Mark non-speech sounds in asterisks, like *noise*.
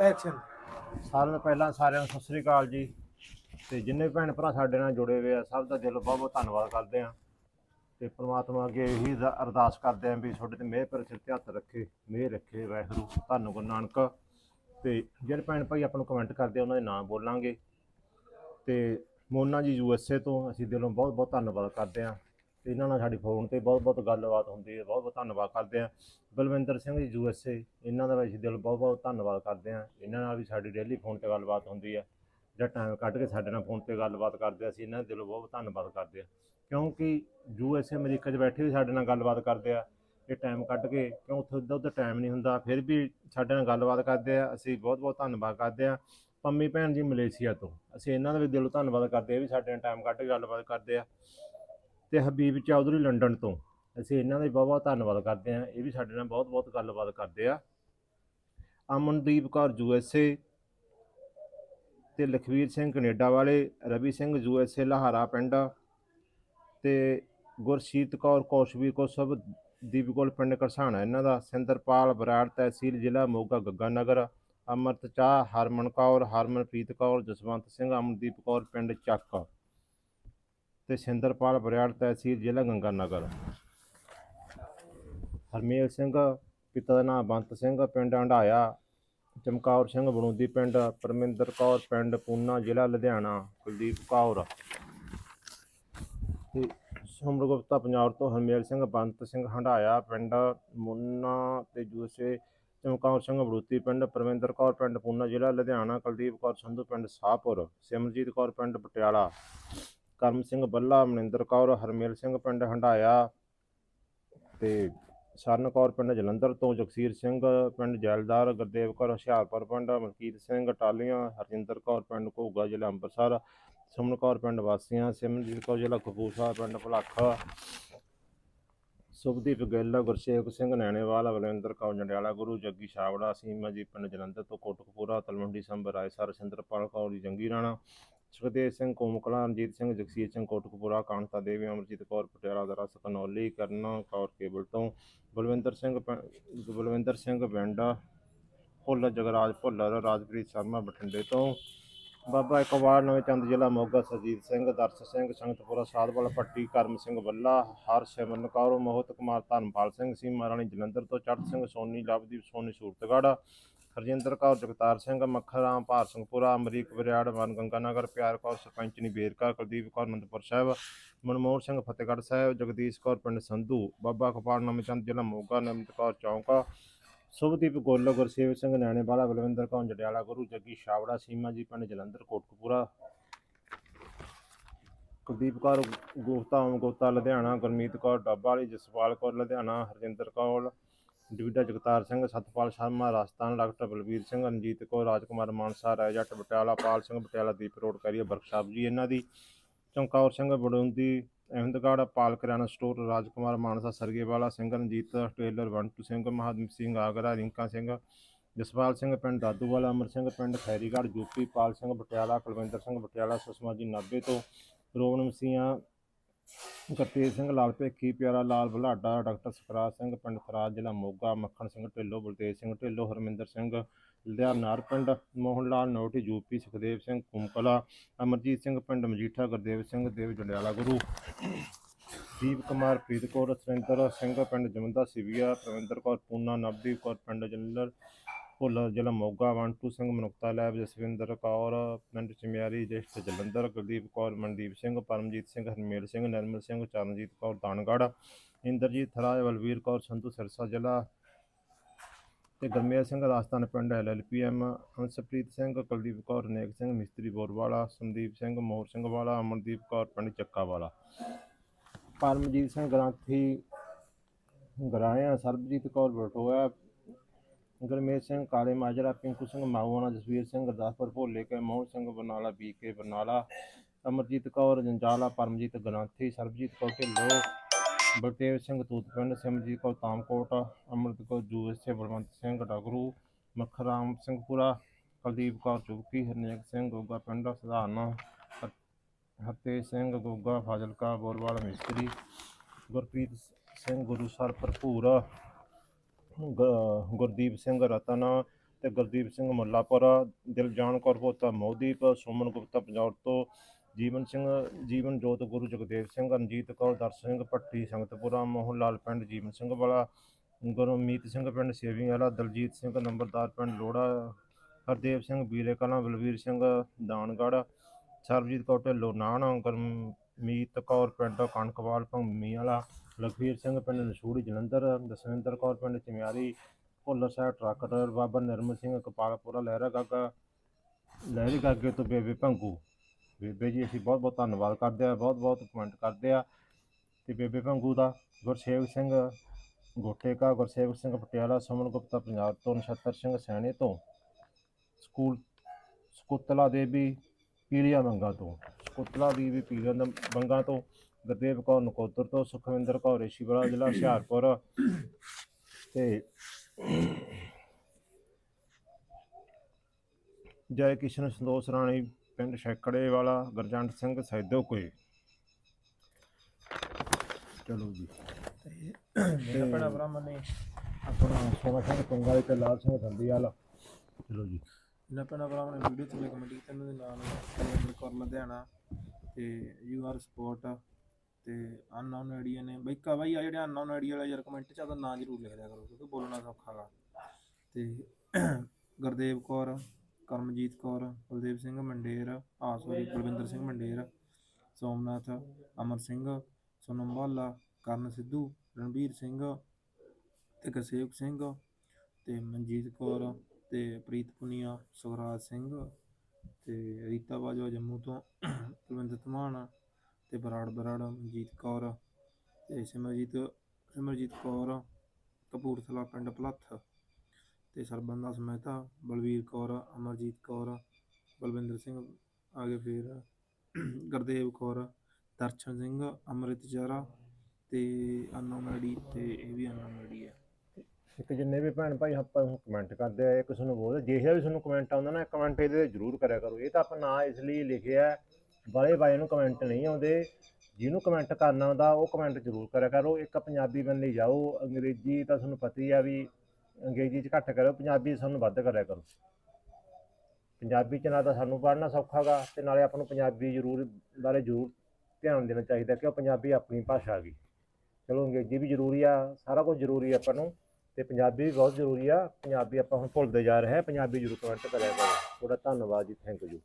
Action ਸਾਰਿਆਂ ਨੂੰ ਪਹਿਲਾਂ ਸਾਰਿਆਂ ਨੂੰ ਸਤਿ ਸ੍ਰੀ ਅਕਾਲ ਜੀ। ਤੇ ਜਿੰਨੇ ਭੈਣ ਭਰਾ ਸਾਡੇ ਨਾਲ ਜੁੜੇ ਹੋਏ ਆ, ਸਭ ਦਾ ਦਿਲੋਂ ਬਹੁਤ ਬਹੁਤ ਧੰਨਵਾਦ ਕਰਦੇ ਆ ਤੇ ਪ੍ਰਮਾਤਮਾ ਅੱਗੇ ਇਹੀ ਅਰਦਾਸ ਕਰਦੇ ਆ ਵੀ ਤੁਹਾਡੇ ਤੇ ਮਿਹਰ ਪਰ ਸਿਰ ਤੇ ਹੱਥ ਰੱਖੇ, ਮਿਹਰ ਰੱਖੇ, ਵਾਹਿਗੁਰੂ, ਧੰਨ ਗੁਰੂ ਨਾਨਕ। ਤੇ ਜਿਹੜੇ ਭੈਣ ਭਾਈ ਆਪਾਂ ਨੂੰ ਕਮੈਂਟ ਕਰਦੇ ਆ, ਉਹਨਾਂ ਦੇ ਨਾਮ ਬੋਲਾਂਗੇ। ਤੇ ਮੋਨਾ ਜੀ ਯੂ ਐਸ ਏ ਤੋਂ ਅਸੀਂ ਦਿਲੋਂ ਬਹੁਤ ਬਹੁਤ ਧੰਨਵਾਦ ਕਰਦੇ ਆ ਤੇ ਇਹਨਾਂ ਨਾਲ ਸਾਡੀ ਫੋਨ ਤੇ ਬਹੁਤ ਬਹੁਤ ਗੱਲਬਾਤ ਹੁੰਦੀ ਹੈ, ਬਹੁਤ ਬਹੁਤ ਧੰਨਵਾਦ ਕਰਦੇ ਆ ਬਲਵਿੰਦਰ ਸਿੰਘ ਜੀ, ਯੂ ਐਸ ਏ, ਇਹਨਾਂ ਦਾ ਵੀ ਅਸੀਂ ਦਿਲ ਬਹੁਤ ਬਹੁਤ ਧੰਨਵਾਦ ਕਰਦੇ ਆ ਇਹਨਾਂ ਨਾਲ ਵੀ ਸਾਡੀ ਡੇਲੀ ਫੋਨ ਤੇ ਗੱਲਬਾਤ ਹੁੰਦੀ ਆ ਜਾਂ ਟਾਈਮ ਕੱਢ ਕੇ ਸਾਡੇ ਨਾਲ ਫੋਨ ਤੇ ਗੱਲਬਾਤ ਕਰਦੇ ਅਸੀਂ, ਇਹਨਾਂ ਦਾ ਦਿਲੋਂ ਬਹੁਤ ਧੰਨਵਾਦ ਕਰਦੇ ਆ ਕਿਉਂਕਿ ਯੂ ਐਸ ਏ ਅਮਰੀਕਾ 'ਚ ਬੈਠੇ ਵੀ ਸਾਡੇ ਨਾਲ ਗੱਲਬਾਤ ਕਰਦੇ ਆ, ਇਹ ਟਾਈਮ ਕੱਢ ਕੇ ਕਿਉਂ ਉੱਥੇ ਉੱਧਰ ਉੱਧਰ ਟਾਈਮ ਨਹੀਂ ਹੁੰਦਾ, ਫਿਰ ਵੀ ਸਾਡੇ ਨਾਲ ਗੱਲਬਾਤ ਕਰਦੇ ਆ, ਅਸੀਂ ਬਹੁਤ ਬਹੁਤ ਧੰਨਵਾਦ ਕਰਦੇ ਆ ਪੰਮੀ ਭੈਣ ਜੀ ਮਲੇਸ਼ੀਆ ਤੋਂ, ਅਸੀਂ ਇਹਨਾਂ ਦਾ ਵੀ ਦਿਲੋਂ ਧੰਨਵਾਦ ਕਰਦੇ ਆ ਵੀ ਸਾਡੇ ਨਾਲ ਟਾਈਮ ਕੱਢ ਕੇ ਗੱਲਬਾਤ ਕਰਦੇ ਆ। ਤੇ ਹਬੀਬ ਚੌਧਰੀ ਲੰਡਨ ਤੋਂ। ਅਸੀਂ ਇਹਨਾਂ ਦਾ ਵੀ ਬਹੁਤ ਬਹੁਤ ਧੰਨਵਾਦ ਕਰਦੇ ਹਾਂ। ਇਹ ਵੀ ਸਾਡੇ ਨਾਲ ਬਹੁਤ ਬਹੁਤ ਗੱਲਬਾਤ ਕਰਦੇ ਆ। Amandeep Kaur U S A ਤੇ ਲਖਵੀਰ ਸਿੰਘ ਕੈਨੇਡਾ ਵਾਲੇ, Ravi Singh U S A Lahara ਪਿੰਡ ਤੇ ਗੁਰਸ਼ੀਤ ਕੌਰ ਕੌਸ਼ਵੀ ਕੋਸਬ ਦੀਪਕੋਲ ਪਿੰਡ ਕਰਸਾਣਾ ਇਹਨਾਂ ਦਾ ਸਿੰਦਰਪਾਲ ਬਰਾੜ ਤਹਿਸੀਲ ਜ਼ਿਲ੍ਹਾ ਮੋਗਾ ਗੱਗਾ ਨਗਰ ਅਮਰਤ ਚਾਹ, ਹਰਮਨ ਕੌਰ, ਹਰਮਨਪ੍ਰੀਤ ਕੌਰ, ਜਸਵੰਤ ਸਿੰਘ, ਅਮਨਦੀਪ ਕੌਰ ਪਿੰਡ ਚੱਕ। ਤੇ ਸਿੰਦਰਪਾਲ ਬਰਿਆੜ ਤਹਿਸੀਲ ਜ਼ਿਲ੍ਹਾ ਗੰਗਾ ਨਗਰ ਹਰਮੇਲ ਸਿੰਘ, ਪਿਤਾ ਦਾ ਨਾਮ ਬੰਤ ਸਿੰਘ, ਪਿੰਡ ਹੰਡਾਇਆ ਚਮਕੌਰ ਸਿੰਘ ਬਣੂਦੀ ਪਿੰਡ, ਪਰਮਿੰਦਰ ਕੌਰ ਪਿੰਡ, ਪੂਨਾ ਜ਼ਿਲ੍ਹਾ ਲੁਧਿਆਣਾ, ਕੁਲਦੀਪ ਕੌਰ। ਤੇ ਸਮਰ ਗੁਪਤਾ ਪੰਜਾਬ ਤੋਂ ਹਰਮੇਲ ਸਿੰਘ, ਬੰਤ ਸਿੰਘ ਹੰਡਾਇਆ ਪਿੰਡ, ਮੁੰਨਾ ਤੇ ਜੂਸੇ, ਚਮਕੌਰ ਸਿੰਘ ਬੜੂਤੀ ਪਿੰਡ, ਪਰਮਿੰਦਰ ਕੌਰ ਪਿੰਡ, ਪੂਨਾ ਜ਼ਿਲ੍ਹਾ ਲੁਧਿਆਣਾ, ਕੁਲਦੀਪ ਕੌਰ ਸੰਧੂ ਪਿੰਡ, ਸਾਹਪੁਰ, ਸਿਮਰਜੀਤ ਕੌਰ ਪਿੰਡ, ਪਟਿਆਲਾ। ਕਰਮ ਸਿੰਘ ਬੱਲਾ, ਮਨਿੰਦਰ ਕੌਰ, ਹਰਮੇਲ ਸਿੰਘ ਪਿੰਡ ਹੰਡਾਇਆ ਤੇ ਸਰਨ ਕੌਰ ਪਿੰਡ ਜਲੰਧਰ ਤੋਂ ਜਗਸੀਰ ਸਿੰਘ ਪਿੰਡ ਜੈਲਦਾਰ, ਗੁਰਦੇਵ ਕੌਰ ਹੁਸ਼ਿਆਰਪੁਰ ਪਿੰਡ ਮਲਕੀਤ ਸਿੰਘ ਟਾਲੀਆਂ, ਹਰਜਿੰਦਰ ਕੌਰ ਪਿੰਡ ਘੋਗਾ ਜ਼ਿਲ੍ਹਾ ਅੰਮ੍ਰਿਤਸਰ ਸੁਮਨ ਕੌਰ ਪਿੰਡ ਵਾਸੀਆਂ ਸਿਮਰਜੀਤ ਕੌਰ ਜ਼ਿਲ੍ਹਾ ਕਪੂਰਥਲਾ ਪਿੰਡ ਭਲੱਖ ਸੁਭਦੀਪ ਗਿੱਲ, ਗੁਰਸੇਵਕ ਸਿੰਘ ਨੈਣੇਵਾਲ ਬਲਵਿੰਦਰ ਕੌਰ ਜੰਡਿਆਲਾ ਗੁਰੂ, ਜੱਗੀ ਛਾਵੜਾ ਸੀਮਾ ਜੀ ਪਿੰਡ ਜਲੰਧਰ ਤੋਂ ਕੋਟਕਪੂਰਾ, ਤਲਵੰਡੀ ਸੰਭਰ ਰਾਏਸਰ ਸਿੰਦਰਪਾਲ ਕੌਰ ਜੰਗੀ ਰਾਣਾ ਸੁਖਦੇਵ ਸਿੰਘ, ਕੋਮਕਲਾ ਰਣਜੀਤ ਸਿੰਘ ਜਗਸੀਰ ਸਿੰਘ, ਕੋਟਕਪੂਰਾ, ਕਾਂਤਾ ਦੇਵੀ, ਅਮਰਜੀਤ ਕੌਰ, ਪਟਿਆਲਾ ਦਾ ਰਸ, ਕਨੌਲੀ, ਕਰਨਾ ਕੌਰ ਕੇਬਲ ਤੋਂ, ਬਲਵਿੰਦਰ ਸਿੰਘ ਪਿੰ- ਬਲਵਿੰਦਰ ਸਿੰਘ ਪਿੰਡਾ ਭੁੱਲਰ ਜਗਰਾਜ ਭੁੱਲਰ, ਰਾਜਪ੍ਰੀਤ ਸ਼ਰਮਾ ਬਠਿੰਡੇ ਤੋਂ, ਬਾਬਾ ਇਕਬਾਲ, ਨਵੇਂ ਚੰਦ ਜ਼ਿਲ੍ਹਾ, ਮੋਗਾ ਸਜੀਤ ਸਿੰਘ, ਦਰਸ ਸਿੰਘ, ਸੰਗਤਪੁਰਾ, ਸਾਧਵਾਲ ਪੱਟੀ ਕਰਮ ਸਿੰਘ ਬੱਲਾ ਹਰਸ਼ਿਮਰਨ ਕੌਰ, ਮੋਹਤ ਕੁਮਾਰ, ਧਰਮਪਾਲ ਸਿੰਘ, ਸੀਮਾ ਰਾਣੀ ਜਲੰਧਰ ਤੋਂ ਚੜ੍ਹ ਸਿੰਘ, ਸੋਨੀ, ਲਵਦੀਪ, ਸੋਨੀ, ਸੂਰਤਗੜ੍ਹ ਹਰਜਿੰਦਰ ਕੌਰ, ਜਗਤਾਰ ਸਿੰਘ ਮੱਖਣ ਰਾਮ ਭਾਰ ਸਿੰਘਪੁਰਾ ਅਮਰੀਕ ਬਰਿਆੜ ਵਨ ਗੰਗਾ ਨਗਰ, ਪਿਆਰ ਕੌਰ, ਸਰਪੰਚ ਬੇਰਕਾ ਕੁਲਦੀਪ ਕੌਰ, ਅਨੰਦਪੁਰ ਸਾਹਿਬ, ਮਨਮੋਹਨ ਸਿੰਘ, ਫਤਿਹਗੜ੍ਹ ਸਾਹਿਬ, ਜਗਦੀਸ਼ ਕੌਰ, ਪਿੰਡ ਸੰਧੂ, ਬਾਬਾ ਕਪਾਲ ਨਮਚੰਦ ਜ਼ਿਲ੍ਹਾ ਮੋਗਾ ਨਮਿਤ ਕੌਰ ਚੌਂਕਾ, ਸੁਭਦੀਪ ਗੋਲ ਗੁਰਸੇਵ ਸਿੰਘ ਨੈਣੇਵਾਲਾ ਬਲਵਿੰਦਰ ਕੌਰ ਜੜਿਆਲਾ ਗੁਰੂ, ਜੱਗੀ ਛਾਵੜਾ ਸੀਮਾ ਜੀ, ਪਿੰਡ ਜਲੰਧਰ, ਕੋਟਕਪੂਰਾ। ਕੁਲਦੀਪ ਕੌਰ ਗੁਪਤਾ ਓਮ ਗੁਪਤਾ ਲੁਧਿਆਣਾ, ਗੁਰਮੀਤ ਕੌਰ, ਡੱਬਾ ਵਾਲੀ, ਜਸਪਾਲ ਕੌਰ, ਲੁਧਿਆਣਾ, ਹਰਜਿੰਦਰ ਕੌਰ ਡਿਵੀਡਾ ਜਗਤਾਰ ਸਿੰਘ, ਸਤਪਾਲ ਸ਼ਰਮਾ, ਰਾਜਸਥਾਨ ਡਾਕਟਰ ਬਲਬੀਰ ਸਿੰਘ, ਰਣਜੀਤ ਕੌਰ, ਰਾਜਕੁਮਾਰ ਮਾਨਸਾ, ਰਾਜਟ ਬਟਿਆਲਾ, ਪਾਲ ਸਿੰਘ ਬਟਿਆਲਾ ਦੀਪ ਰੋਡ ਕਰੀਏ ਵਰਕਸ਼ਾਪ ਜੀ, ਇਹਨਾਂ ਦੀ, ਚਮਕੌਰ ਸਿੰਘ ਬੜੁੰਦੀ, ਅਹਿਮਦਗੜ੍ਹ, ਪਾਲ ਕਿਰਾਣਾ ਸਟੋਰ, ਰਾਜਕੁਮਾਰ ਮਾਨਸਾ, ਸਰਗੇਵਾਲਾ ਸਿੰਘ, ਰਣਜੀਤ ਟੇਲਰ, ਵੰਟੂ ਸਿੰਘ ਮਹਾਦੇਵ ਸਿੰਘ, ਆਗਰਾ, ਰਿੰਕਾ ਸਿੰਘ, ਜਸਪਾਲ ਸਿੰਘ, ਪਿੰਡ ਦਾਦੂਵਾਲਾ, ਅਮਰ ਸਿੰਘ, ਪਿੰਡ ਖੈਰੀਗੜ੍ਹ ਯੂਪੀ ਪਾਲ ਸਿੰਘ ਬਟਿਆਲਾ, ਕੁਲਵਿੰਦਰ ਸਿੰਘ ਬਟਿਆਲਾ, ਸੁਸ਼ਮਾ ਜੀ ਨਾਭੇ ਤੋਂ, ਰੋਵਨ ਮਸੀਆਂ ਗੁਰਤੇਜ ਸਿੰਘ ਲਾਲ ਭੇਖੀ, ਪਿਆਰਾ ਲਾਲ ਬੁਲਾਡਾ, ਡਾਕਟਰ ਸੁਖਰਾਜ ਸਿੰਘ, ਪਿੰਡ ਥਰਾਜ ਜ਼ਿਲ੍ਹਾ ਮੋਗਾ, ਮੱਖਣ ਸਿੰਘ ਢਿੱਲੋਂ ਬਲਤੇਜ ਸਿੰਘ ਢਿੱਲੋਂ, ਹਰਮਿੰਦਰ ਸਿੰਘ, ਲੁਧਿਆਣਾ ਪਿੰਡ, ਮੋਹਨ ਲਾਲ ਨੋਟੀ ਯੂਪੀ ਸੁਖਦੇਵ ਸਿੰਘ ਕੁੰਕਲਾ ਅਮਰਜੀਤ ਸਿੰਘ, ਪਿੰਡ ਮਜੀਠਾ, ਗੁਰਦੇਵ ਸਿੰਘ, ਦੇਵ ਜੰਡਿਆਲਾ ਗੁਰੂ, ਦੀਪ ਕੁਮਾਰ, ਪ੍ਰੀਤ ਕੌਰ ਸੁਰਿੰਦਰ ਸਿੰਘ, ਪਿੰਡ ਜਮੰਦਾ ਸਿਵੀਆ, ਪ੍ਰਵਿੰਦਰ ਕੌਰ, ਪੂਨਾ, ਨਵਦੀਪ ਕੌਰ, ਪਿੰਡ ਜਲੰਧਰ ਭੁੱਲਰ ਜ਼ਿਲ੍ਹਾ ਮੋਗਾ, ਵੰਟੂ ਸਿੰਘ, ਮਨੁੱਖਤਾ ਲੈਬ, ਜਸਵਿੰਦਰ ਕੌਰ, ਪਿੰਡ ਚਮਿਆਰੀ ਜਸ਼ਟ ਜਲੰਧਰ ਗੁਰਦੀਪ ਕੌਰ, ਮਨਦੀਪ ਸਿੰਘ, ਪਰਮਜੀਤ ਸਿੰਘ, ਹਰਮੇਲ ਸਿੰਘ, ਨਿਰਮਲ ਸਿੰਘ, ਚਰਨਜੀਤ ਕੌਰ, ਦਾਨਗੜ੍ਹ, ਇੰਦਰਜੀਤ ਥਰਾਜ, ਬਲਵੀਰ ਕੌਰ, ਸੰਧੂ ਸਿਰਸਾ ਜ਼ਿਲ੍ਹਾ ਤੇ ਗਰਮੇਲ ਸਿੰਘ, ਰਾਜਸਥਾਨ ਪਿੰਡ, ਐਲਐਲਪੀਐਮ ਹੰਸਪ੍ਰੀਤ ਸਿੰਘ, ਕੁਲਦੀਪ ਕੌਰ, ਨੇਕ ਸਿੰਘ, ਮਿਸਤਰੀ ਬੋਰਵਾਲਾ, ਸੰਦੀਪ ਸਿੰਘ, ਮੋਹਰ ਸਿੰਘ ਵਾਲਾ, ਅਮਨਦੀਪ ਕੌਰ, ਪਿੰਡ ਚੱਕਾ ਵਾਲਾ। ਪਰਮਜੀਤ ਸਿੰਘ ਗ੍ਰੰਥੀ ਗਰਾਇਆ, ਸਰਬਜੀਤ ਕੌਰ, ਬਟੋਆ ਗੁਰਮੇਲ ਸਿੰਘ ਕਾਲੇ ਮਾਜਰਾ ਪਿੰਕੂ ਸਿੰਘ ਮਾਊਆਣਾ ਜਸਵੀਰ ਸਿੰਘ ਗੁਰਦਾਸਪੁਰ ਭੋਲੇ ਕੇ ਮੋਹਨ ਸਿੰਘ ਬਰਨਾਲਾ ਬੀਕੇ ਬਰਨਾਲਾ ਅਮਰਜੀਤ ਕੌਰ ਜੰਜਾਲਾ ਪਰਮਜੀਤ ਗ੍ਰੰਥੀ ਸਰਬਜੀਤ ਕੌਰ ਢਿੱਲੋਂ ਬਲਤੇਵ ਸਿੰਘ ਤੂਤਪਿੰਡ ਸਿਮਰਜੀਤ ਕੌਰ ਤਾਮਕੋਟ ਅੰਮ੍ਰਿਤ ਕੌਰ ਜੂਐਸਏ ਬਲਵੰਤ ਸਿੰਘ ਡਗਰੂ ਮਖਰਾਮ ਸਿੰਘਪੁਰਾ ਕੁਲਦੀਪ ਕੌਰ ਚੁਬਕੀ ਹਰਨੇਕ ਸਿੰਘ ਗੋਗਾ ਪਿੰਡ ਸਧਾਰਨਾ ਹਰਤੇਜ ਸਿੰਘ ਗੋਗਾ ਫਾਜ਼ਿਲਕਾ ਬੋਰਵਾਲ ਮਿਸਤਰੀ ਗੁਰਪ੍ਰੀਤ ਸਿੰਘ ਗੁਰੂਸਰ ਭਰਪੂਰ ਗ- ਗੁਰਦੀਪ ਸਿੰਘ ਰਤਨ ਤੇ ਗੁਰਦੀਪ ਸਿੰਘ ਮੁੱਲਾਪੁਰ, ਦਿਲਜਾਨ ਕੌਰ ਪੋਤਾ ਮੋਦੀਪ, ਸੁਮਨ ਗੁਪਤਾ ਪੰਜਾਬ ਤੋਂ ਜੀਵਨ ਸਿੰਘ, ਜੀਵਨ ਜੋਤ ਗੁਰੂ ਜਗਦੇਵ ਸਿੰਘ, ਰਣਜੀਤ ਕੌਰ, ਦਰਸ਼ਨ ਸਿੰਘ ਭੱਟੀ, ਸੰਗਤਪੁਰਾ ਮੋਹਨ ਲਾਲ ਪਿੰਡ ਜੀਵਨ ਸਿੰਘ ਵਾਲਾ, ਗੁਰਮੀਤ ਸਿੰਘ ਪਿੰਡ ਸੇਵਿੰਗ ਵਾਲਾ, ਦਲਜੀਤ ਸਿੰਘ ਨੰਬਰਦਾਰ ਪਿੰਡ ਲੋੜਾ, ਹਰਦੇਵ ਸਿੰਘ ਬੀਰੇ ਕਲਾਂ, ਬਲਵੀਰ ਸਿੰਘ ਦਾਨਗੜ੍ਹ, ਸਰਬਜੀਤ ਕੌਰ ਢਿੱਲੋਂ ਨਾਹਨ ਗੁਰਮੀਤ ਕੌਰ ਪਿੰਡ ਕਣਕਵਾਲ ਭੰਮੀ ਵਾਲਾ ਲਖਵੀਰ ਸਿੰਘ ਪਿੰਡ ਨਸ਼ੂੜੀ, ਜਲੰਧਰ, ਦਸਵਿੰਦਰ ਕੌਰ ਪਿੰਡ ਚਮਿਆਰੀ, ਭੁੱਲਰ ਸਾਹਿਬ ਟਰੱਕ ਡਰਾਈਵਰ ਬਾਬਾ ਨਿਰਮਲ ਸਿੰਘ ਕਪਾਲਪੁਰਾ, ਲਹਿਰਾ ਗਾਗਾ, ਲਹਿਰੀ ਗਾਗੇ ਤੋਂ ਬੇਬੇ ਭੰਗੂ। ਬੇਬੇ ਜੀ, ਅਸੀਂ ਬਹੁਤ ਬਹੁਤ ਧੰਨਵਾਦ ਕਰਦੇ ਆ ਬਹੁਤ ਬਹੁਤ ਕਮੈਂਟ ਕਰਦੇ ਆ ਤੇ ਬੇਬੇ ਭੰਗੂ ਦਾ ਗੁਰਸੇਵਕ ਸਿੰਘ ਗੋਠੇਕਾ, ਗੁਰਸੇਵਕ ਸਿੰਘ ਪਟਿਆਲਾ, ਸੁਮਨ ਗੁਪਤਾ ਪੰਜਾਬ ਤੋਂ, ਨਛੱਤਰ ਸਿੰਘ ਸੈਣੇ ਤੋਂ, ਸਕੂਲ ਸਕੁਤਲਾ ਦੇਵੀ ਪੀਲੀਆ ਮੰਗਾ ਤੋਂ, ਸਕੁਤਲਾ ਦੇਵੀ ਪੀਲੀਆ ਦ- ਬੰਗਾ ਤੋਂ ਗੁਰਦੇਵ ਕੌਰ ਨਕੋਦਰ ਤੋਂ ਸੁਖਵਿੰਦਰ ਕੌਰ ਰੇਸ਼ੀਵਾਲਾ ਜ਼ਿਲ੍ਹਾ ਹੁਸ਼ਿਆਰਪੁਰ। ਤੇ ਜੈ ਕਿਸ਼ਨ ਸੰਤੋਸ਼ ਰਾਣੀ ਪਿੰਡ ਸ਼ੈਕੜੇ ਵਾਲਾ ਗਰਜੰਟ ਸਿੰਘ ਸੈਦੋ ਕੋਈ ਚਲੋ ਜੀ। ਤੇ ਭੈਣਾ ਭਰਾਵਾਂ ਨੇ ਆਪਣਾ ਸੋਨਾ ਸਿੰਘ ਤੁੰਗਾ ਤੇ ਲਾਲ ਸਿੰਘ ਦੰਦੀਵਾਲ ਚਲੋ ਜੀ। ਇਹਨਾਂ ਭੈਣਾ ਭਰਾਵਾਂ ਨੇ ਵੀਡੀਓ ਥੱਲੇ ਕਮੈਂਟ ਕੀਤਾ ਇਹਨਾਂ ਦੇ ਨਾਮ ਕੌਰ ਲੁਧਿਆਣਾ ਤੇ ਯੂ ਆਰ ਸਪੋਰਟ ਤੇ ਅਨਨੋਨ ਆਈਡੀਆ ਨੇ। ਬਈ ਕਾ ਬਾਈ, ਆ ਜਿਹੜੇ ਅਨਨੋਨ ਆਈਡੀਆ ਵਾਲਾ ਯਾਰ ਕਮੈਂਟ ਚ ਆਦਾ ਨਾਂ ਜ਼ਰੂਰ ਲਿਖ ਦਿਆ ਕਰੋ, ਕਿਉਂਕਿ ਬੋਲਣਾ ਸੌਖਾ ਗਾ। ਤੇ *coughs* ਗੁਰਦੇਵ ਕੌਰ, ਕਰਮਜੀਤ ਕੌਰ ਬਲਦੇਵ ਸਿੰਘ ਮੰਡੇਰ ਆ ਸੋਰੀ ਬਲਵਿੰਦਰ ਸਿੰਘ ਮੰਡੇਰ, ਸੋਮਨਾਥ, ਅਮਰ ਸਿੰਘ, ਸੋਨਮ ਵਾਲਾ ਕਰਨ ਸਿੱਧੂ ਰਣਵੀਰ ਸਿੰਘ ਤੇ ਗਸੇਵਕ ਸਿੰਘ ਤੇ ਮਨਜੀਤ ਕੌਰ ਤੇ ਪ੍ਰੀਤ ਪੁਨੀਆ, ਸੁਖਰਾਜ ਸਿੰਘ ਤੇ ਰੀਤਾ ਬਾਜਵਾ ਜੰਮੂ ਤੋਂ *coughs* ਕੁਲਵਿੰਦਰ ਧਮਾਨ ਤੇ ਬਰਾੜ ਬਰਾੜ, ਮਨਜੀਤ ਕੌਰ ਤੇ ਸਿਮਰਜੀਤ ਸਿਮਰਜੀਤ ਕੌਰ, ਕਪੂਰਥਲਾ ਪਿੰਡ ਪਲੱਥ ਤੇ ਸਰਬੰਦਾ ਸਮੇਤਾ ਬਲਵੀਰ ਕੌਰ, ਅਮਰਜੀਤ ਕੌਰ, ਬਲਵਿੰਦਰ ਸਿੰਘ, ਆਗੇ ਫਿਰ ਗੁਰਦੇਵ ਕੌਰ, ਦਰਸ਼ਨ ਸਿੰਘ, ਅੰਮ੍ਰਿਤ ਚਾਰਾ ਤੇ ਅਨੋਮੈਡੀ ਤੇ ਇਹ ਵੀ ਅਨੋਮੈਡੀ ਹੈ। ਇੱਕ ਜਿੰਨੇ ਵੀ ਭੈਣ ਭਾਈ ਆਪਾਂ ਨੂੰ ਕਮੈਂਟ ਕਰਦੇ ਆ, ਇੱਕ ਤੁਹਾਨੂੰ ਬੋਲ ਜੇ ਵੀ ਤੁਹਾਨੂੰ ਕਮੈਂਟ ਆਉਂਦਾ ਨਾ ਕਮੈਂਟ ਇਹਦੇ ਤੇ ਜ਼ਰੂਰ ਕਰਿਆ ਕਰੋ। ਇਹ ਤਾਂ ਆਪਾਂ ਨਾ ਇਸ ਲਈ ਲਿਖਿਆ ਬੜੇ ਬਾਈ ਨੂੰ ਕਮੈਂਟ ਨਹੀਂ ਆਉਂਦੇ, ਜਿਹਨੂੰ ਕਮੈਂਟ ਕਰਨਾ ਆਉਂਦਾ, ਉਹ ਕਮੈਂਟ ਜ਼ਰੂਰ ਕਰਿਆ ਕਰੋ। ਇੱਕ ਪੰਜਾਬੀ ਬੰਦੇ ਜਾਓ, ਅੰਗਰੇਜ਼ੀ ਤਾਂ ਤੁਹਾਨੂੰ ਪਤਾ ਹੀ ਆ ਵੀ ਅੰਗਰੇਜ਼ੀ 'ਚ ਘੱਟ ਕਰੋ ਪੰਜਾਬੀ ਸਾਨੂੰ ਵੱਧ ਕਰਿਆ ਕਰੋ। ਪੰਜਾਬੀ 'ਚ ਨਾ ਤਾਂ ਸਾਨੂੰ ਪੜ੍ਹਨਾ ਸੌਖਾ ਗਾ, ਤੇ ਨਾਲੇ ਆਪਾਂ ਨੂੰ ਪੰਜਾਬੀ ਜ਼ਰੂਰ ਬਾਰੇ ਜ਼ਰੂਰ ਧਿਆਨ ਦੇਣਾ ਚਾਹੀਦਾ ਕਿ ਉਹ ਪੰਜਾਬੀ ਆਪਣੀ ਭਾਸ਼ਾ ਹੈਗੀ ਚਲੋ, ਅੰਗਰੇਜ਼ੀ ਵੀ ਜ਼ਰੂਰੀ ਆ, ਸਾਰਾ ਕੁਝ ਜ਼ਰੂਰੀ ਆ ਆਪਾਂ ਨੂੰ, ਤੇ ਪੰਜਾਬੀ ਵੀ ਬਹੁਤ ਜ਼ਰੂਰੀ ਆ। ਪੰਜਾਬੀ ਆਪਾਂ ਹੁਣ ਭੁੱਲਦੇ ਜਾ ਰਹੇ ਹਾਂ, ਪੰਜਾਬੀ ਜ਼ਰੂਰ ਕਮੈਂਟ ਕਰਿਆ ਕਰੋ। ਤੁਹਾਡਾ ਧੰਨਵਾਦ ਜੀ ਥੈਂਕ ਯੂ